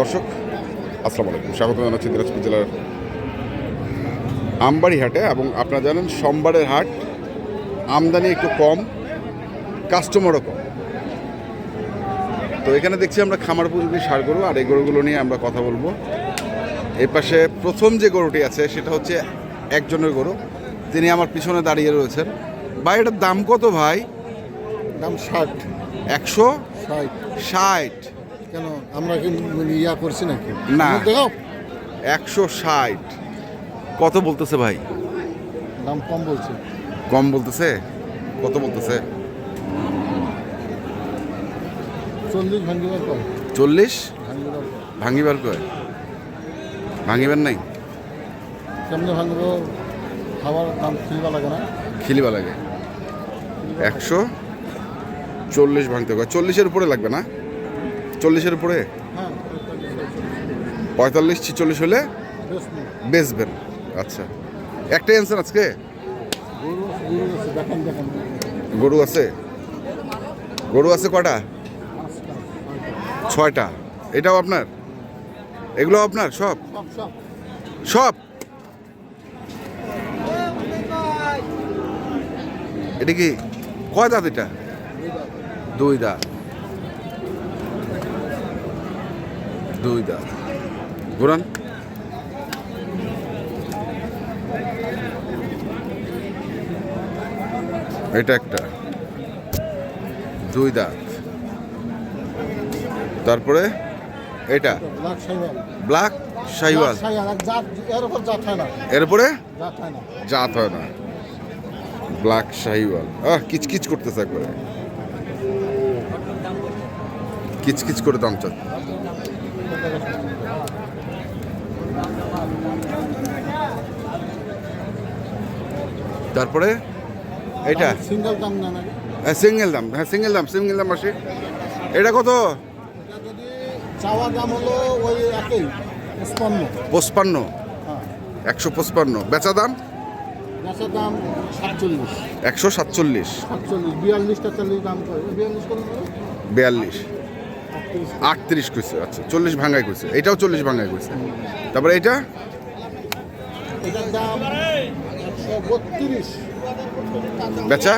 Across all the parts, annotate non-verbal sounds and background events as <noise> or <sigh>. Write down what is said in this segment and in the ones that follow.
দর্শক আসসালামু আলাইকুম। স্বাগত জানাচ্ছি দিনাজপুর জেলার আমবাড়ি হাটে এবং আপনারা জানেন সোমবারের হাট আমদানি একটু কম কাস্টমারও কম। তো এখানে দেখছি আমরা খামার উপযোগী সার গরু আর এই গরুগুলো নিয়ে আমরা কথা বলব। এই পাশে প্রথম যে গরুটি আছে সেটা হচ্ছে একজনের গরু তিনি আমার পিছনে দাঁড়িয়ে রয়েছেন। ভাই এটার দাম কত ভাই? দাম ষাট। একশো ষাট। ষাট। কেন? আমরা কি মানে ইয়া করছি নাকি? না। দেখো একশো ষাট। কত বলতেছে ভাই? দাম কম বলছে। কম বলতেছে? কত বলতেছে? চল্লিশ ভাঙ্গিবার কম চল্লিশ? ভাঙ্গিবার কয় ভাঙিবার নাই? কেমনে ভাঙবো খাবার দাম কিনবা লাগে না। খিলিবা লাগে। একশো চল্লিশ ভাঙতে কয় চল্লিশের উপরে লাগবে না? চল্লিশের উপরে? পঁয়তাল্লিশ ছিচল্লিশ হলে বেচবেন। আচ্ছা। একটাই অ্যান্সার আজকে? গরু আছে, গরু আছে কটা? ছয়টা। এটাও আপনার? এগুলো আপনার? সব? সব? এটা কি? কয় দাঁত এটা? দুই দাঁত। দুই দাঁত ঘুরান। এটা একটা। দুই দাঁত। তারপরে এটা। ব্ল্যাক না। এরপরে? জাত হয় না। জাত হয় না। ব্ল্যাক শাহিওয়াল আহ কিচকিচ করতেছে একবারে। কিচকিচ করে দাম চাচ্ছে। তারপরে? এটা? সিঙ্গেল দাম না হ্যাঁ সিঙ্গেল দাম হ্যাঁ সিঙ্গেল দাম সিঙ্গেল দাম আসে এটা কত? চাওয়া দাম হলো ওই একই স্পন্ন পঁচপান্ন? হ্যাঁ। একশো পঁচপান্ন। বেচা দাম? গাছের দাম সাতচল্লিশ। একশো সাতচল্লিশ। সাতচল্লিশ বিয়াল্লিশ তেতাল্লিশ দাম বিয়াল্লিশ বিয়াল্লিশ। আটত্রিশ কইছে আচ্ছা চল্লিশ ভাঙায় কইছে এটাও চল্লিশ ভাঙায় কইছে। তারপরে এটা? বেচা?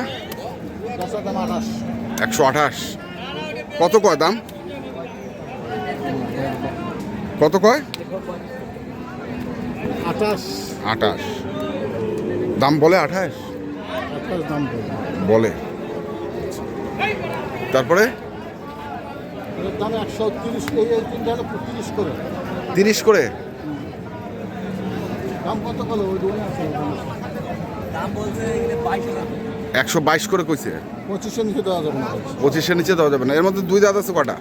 একশো আঠাশ। কত কয় দাম? কত কয়? আঠাশ। আঠাশ। দাম বলে আঠাশ? বলে। তারপরে? দাম একশো তিরিশ এই এই তিনটা হলো তিরিশ করে। তিরিশ করে? দাম কত হলো ওই দোকানে আছে একশো বাইশ করে কইছে? পঁচিশশো নিচে দেওয়া যাবে না। পঁচিশের নিচে দেওয়া যাবে না। এর মধ্যে দুই দাঁত আছে কটা?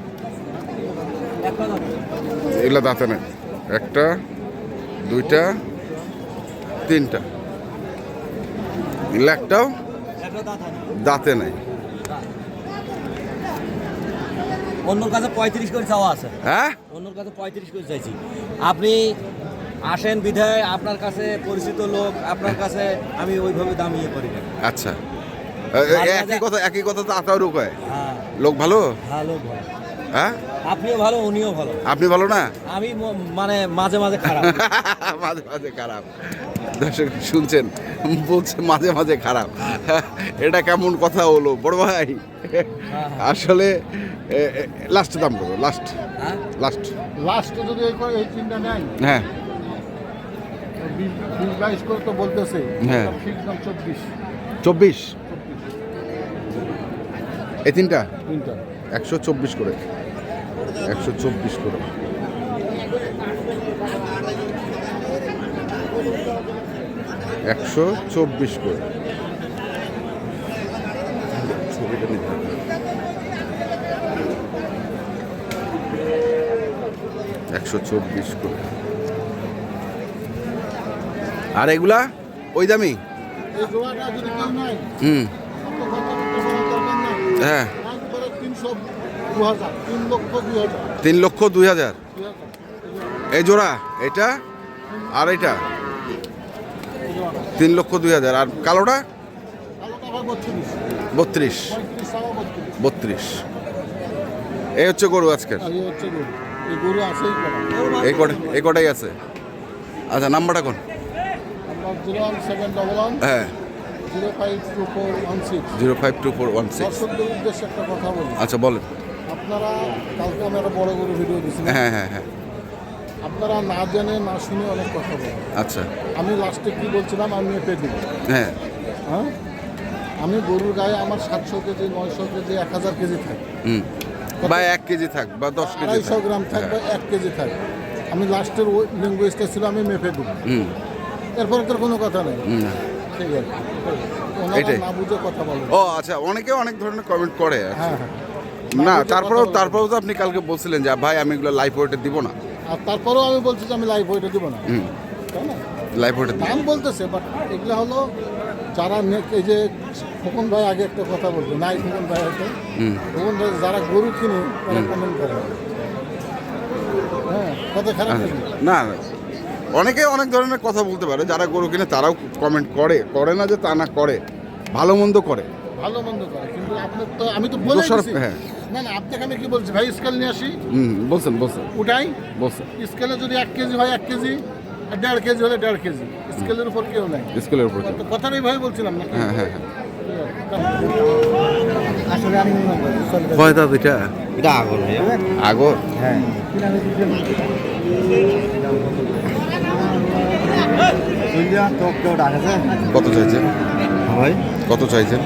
এগুলো দাঁতে নেই। একটা দুইটা তিনটা। এগুলো একটাও দাঁতে নাই। অন্যর কাছে পঁয়ত্রিশ করে চাওয়া আছে। হ্যাঁ? অন্যর কাছে পঁয়ত্রিশ করে চাইছি। আপনি আসেন বিধায় আপনার কাছে পরিচিত লোক আপনার কাছে আমি ওইভাবে দাম ইয়ে করি না। আচ্ছা। একই কথা একই কথা তো আতারও কয়। হ্যাঁ। লোক ভালো? ভালো ভালো। হ্যাঁ? আপনিও ভালো উনিও ভালো। আপনি ভালো না? আমি মানে মাঝে মাঝে খারাপ। <laughs> মাঝে মাঝে খারাপ। দর্শক শুনছেন বলছে মাঝে মাঝে খারাপ। এটা কেমন কথা হলো বড় ভাই? আসলে লাস্ট দাম করব লাস্ট হ্যাঁ? লাস্ট লাস্টে যদি এই করে এই তিনটা নেয়। হ্যাঁ। তো বলতেছে। হ্যাঁ। চব্বিশ? চব্বিশ। এই তিনটা? তিনটা। একশো চব্বিশ করে। একশো চব্বিশ করে। একশো চব্বিশ করে। একশো চব্বিশ করে। আর এগুলা ওই দামি? হুম। হ্যাঁ। তিন লক্ষ দুই হাজার। এই জোড়া, এটা আর এটা? তিন লক্ষ দুই হাজার। আর কালোটা? বত্রিশ। বত্রিশ। এই হচ্ছে গরু আজকের। এই কটা কটাই আছে। আচ্ছা নাম্বারটা কোন? হ্যাঁ। Zero five two four one six. আচ্ছা বলেন। আপনারা কালকে আমি একটা বড় গরু ভিডিও দিয়েছি হ্যাঁ হ্যাঁ হ্যাঁ। আপনারা না জেনে না শুনে অনেক কথা বলেন। আচ্ছা। আমি লাস্টে কি বলছিলাম? আমি মেপে দিব হ্যাঁ। হ্যাঁ? আমি গরুর গায়ে আমার সাতশো কেজি নয়শো কেজি এক হাজার কেজি থাকে। হুম। বা এক কেজি থাক বা দশ কেজি আড়াইশো থাক গ্রাম থাকবে এক কেজি থাকবে আমি লাস্টের ওই ল্যাঙ্গুয়েজটা ছিল আমি মেপে দেবো এরপরে তোর কোনো কথা নেই। ঠিক আছে। এটাই। না বুঝে কথা বলেন। ও আচ্ছা অনেকে অনেক ধরনের কমেন্ট করে হ্যাঁ হ্যাঁ। না তারপরেও তারপরেও তো আপনি কালকে বলছিলেন যে ভাই আমি এগুলো লাইফ ওয়েটে দিব না। আর তারপরেও আমি বলছি যে আমি লাইভ ওইটা দেবো না। তাই না লাইফ দিব। দাম বলতেছে বাট এগুলো হলো যারা এই যে খোকন ভাই আগে একটা কথা বলতো নাই খোকন ভাই হয়তো খোকন ভাই যারা গরু কিনে তারা কমেন্ট করে। হ্যাঁ খারাপ আচ্ছা, না না। অনেকে অনেক ধরনের কথা বলতে পারে যারা গরু কিনে তারাও কমেন্ট করে। করে না যে তা না করে ভালো মন্দ করে। ভালো মন্দ করে কিন্তু আপনার তো আমি তো বলে হ্যাঁ। না না আপনাকে আমি কি বলছি? ভাই স্কেল নিয়ে আসি। হুম বলছেন বলছেন। উঠাই। বলছেন। স্কেলে যদি এক কেজি হয় এক কেজি আর দেড় কেজি হলে দেড় কেজি। স্কেলের উপর কেউ নাই। স্কুলের উপর তো কথাটাই ভাই বলছিলাম না। হ্যাঁ হ্যাঁ হ্যাঁ। আসলে আমি কয় দাঁত এটা এটা আগর আগর হ্যাঁ? কত চাইছেন? ভাই। কত চাইছেন?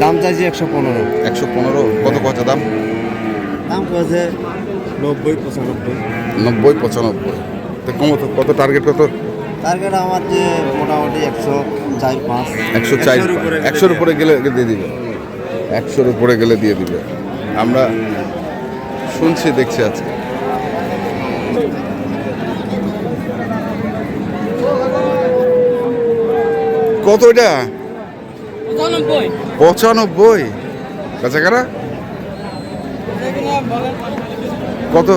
দাম চাইছি একশো পনেরো। একশো পনেরো? কত কত দাম? দাম করেছে নব্বই পঁচানব্বই। নব্বই পঁচানব্বই। তো কত কত টার্গেট কত? টার্গেট আমার যে মোটামুটি একশো চার পাঁচ। একশো চার একশোর উপরে গেলে দিয়ে দিবে। একশোর উপরে গেলে দিয়ে দিবে। আমরা শুনছি দেখছি আজকে। কত এটা? পঁচানব্বই। পঁচানব্বই? কাছাকারা কত?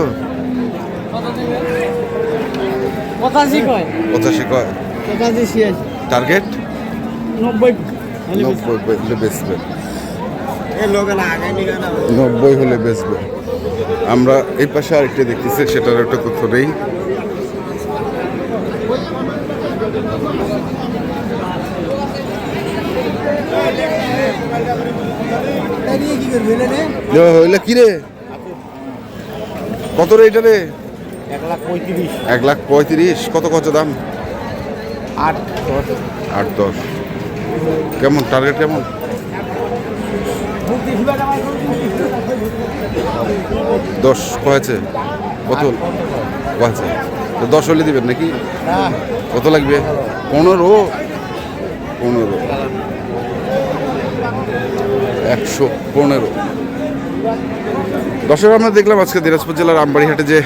পঁচাশি কয়? পঁচাশি কয়? পঁচাশি ছিয়াশি। টার্গেট? নব্বই। নব্বই হলে বেচবে। নব্বই হলে বেচবে। আমরা এই পাশে আরেকটা দেখতেছি সেটার একটা তথ্য নেই কি করবি রে হইলে কি রে? কত রে এটা রে? এক লাখ পঁয়ত্রিশ। কত কত দাম? আট দশ। আট দশ কেমন? টার্গেট কেমন? দশ কয়েছে। কত? কয়েছে। তো দশ হলে দিবেন নাকি? কত লাগবে? পনেরো। পনেরো। একশো পনেরো। দর্শক, আমরা দেখলাম আজকে দিনাজপুর জেলার আমবাড়িহাটে যে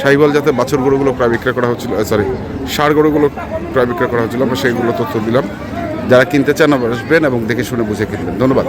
সাইবল যাতে বাছর গরুগুলো প্রায় বিক্রয় করা হচ্ছিল সরি সার গরুগুলো প্রায় বিক্রয় করা হচ্ছিল, আমরা সেইগুলো তথ্য দিলাম। যারা কিনতে চান আসবেন এবং দেখে শুনে বুঝে কিনবেন। ধন্যবাদ।